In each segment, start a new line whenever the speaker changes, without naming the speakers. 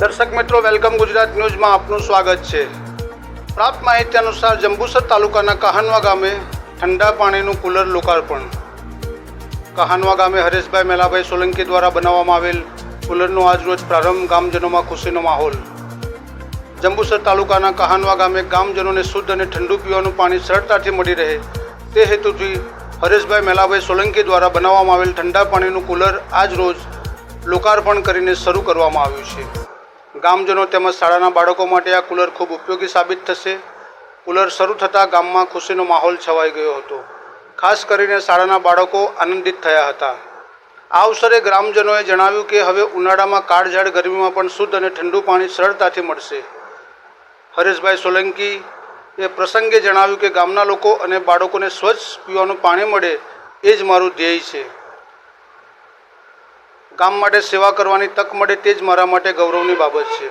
દર્શક મિત્રો, વેલકમ ગુજરાત ન્યૂઝમાં આપનું સ્વાગત છે. પ્રાપ્ત માહિતી અનુસાર જંબુસર તાલુકાના કહાનવા ગામે ઠંડા પાણીનું કુલર લોકાર્પણ. કહાનવા ગામે હરેશભાઈ મેલાભાઈ સોલંકી દ્વારા બનાવવામાં આવેલ કુલરનો આજરોજ પ્રારંભ ગામજનોમાં ખુશીનો માહોલ. જંબુસર તાલુકાના કહાનવા ગામે ગામજનોને શુદ્ધ અને ઠંડુ પીવાનું પાણી સરળતાથી મળી રહે તે હેતુથી હરેશભાઈ મેલાભાઈ સોલંકી દ્વારા બનાવવામાં આવેલ ઠંડા પાણીનું કુલર આજ રોજ લોકાર્પણ કરીને શરૂ કરવામાં આવ્યું છે. ગામજનો તેમજ શાળાના બાળકો માટે આ કુલર ખૂબ ઉપયોગી સાબિત થશે. કુલર શરૂ થતાં ગામમાં ખુશીનો માહોલ છવાઈ ગયો હતો. ખાસ કરીને શાળાના બાળકો આનંદિત થયા હતા. આ અવસરે ગ્રામજનોએ જણાવ્યું કે હવે ઉનાળામાં કાળઝાળ ગરમીમાં પણ શુદ્ધ અને ઠંડુ પાણી સરળતાથી મળશે. હરેશભાઈ સોલંકી એ પ્રસંગે જણાવ્યું કે ગામના લોકો અને બાળકોને સ્વચ્છ પીવાનું પાણી મળે એ જ મારું ધ્યેય છે. ગામ માટે સેવા કરવાની તક મળે તે જ મારા માટે ગૌરવની બાબત છે.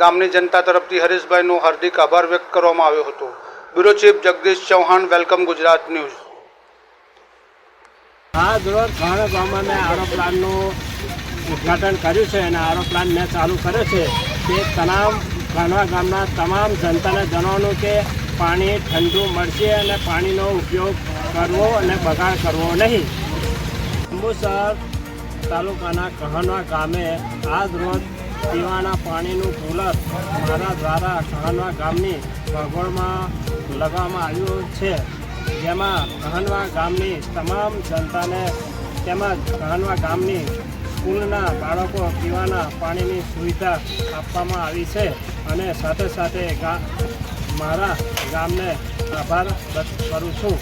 ગામની જનતા તરફથી હરેશભાઈનો હાર્દિક આભાર વ્યક્ત કરવામાં આવ્યો હતો. Bureau chief Jagdish Chauhan, welcome Gujarat news.
આ દરોજ ઘણા ગામમાં મેં આરો પ્લાનનું ઉદ્ઘાટન કર્યું છે અને આરો પ્લાન મેં ચાલુ કર્યો છે તે તમામ ઘણા ગામના તમામ જનતાને જણાવવાનું કે પાણી ઠંડુ મળશે અને પાણીનો ઉપયોગ કરવો અને બગાડ કરવો નહીં. અંબુસર તાલુકાના કહાનવા ગામે આજ રોજ પીવાના પાણીનું કુલર મારા દ્વારા કહાનવા ગામની ભગોળમાં લગાવવામાં આવ્યું છે. જેમાં કહાનવા ગામની તમામ જનતાને તેમજ કહાનવા ગામની સ્કૂલના બાળકો પીવાના પાણીની સુવિધા આપવામાં આવી છે અને સાથે સાથે મારા ગામને આભાર કરું છું.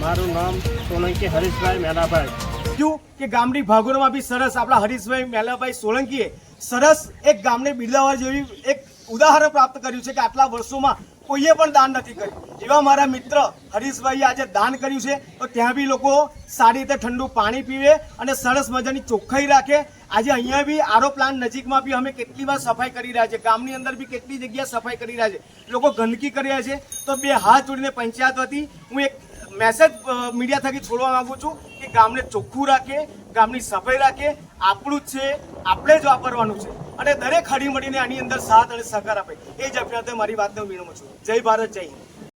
મારું નામ સોલંકી હરીશભાઈ મેલાભાઈ
કીધું કે ગામની ભાગોળમાં બી સરસ આપણા હરીશભાઈ મેલાભાઈ સોલંકીએ સરસ એક ગામને બિરદાવવા જેવી એક ઉદાહરણ પ્રાપ્ત કર્યું છે કે આટલા વર્ષોમાં કોઈએ પણ દાન નથી કર્યું. એવા મારા મિત્ર હરીશભાઈએ આજે દાન કર્યું છે. તો ત્યાં બી લોકો સારી રીતે ઠંડુ પાણી પીવે અને સરસ મજાની ચોખ્ખાઈ રાખે. આજે અહીંયા બી આરો પ્લાન્ટ નજીકમાં બી અમે કેટલી વાર સફાઈ કરી રહ્યા છે. ગામની અંદર બી કેટલી જગ્યા સફાઈ કરી રહ્યા છે. લોકો ગંદકી કરી રહ્યા છે. તો બે હાથ જોડીને પંચાયત વતી હું એક મેસેજ મીડિયા થકી છોડવા માંગુ છું કે ગામને ચોખ્ખું રાખે, ગામની સફાઈ રાખે. આપણું જ છે, આપણે જ વાપરવાનું છે. અને દરેક હળી મળીને આની અંદર સાથ અને સહકાર આપે. એ જ અભ્યર્થે મારી વાતને વિનમું છું. જય ભારત, જય હિન્દ.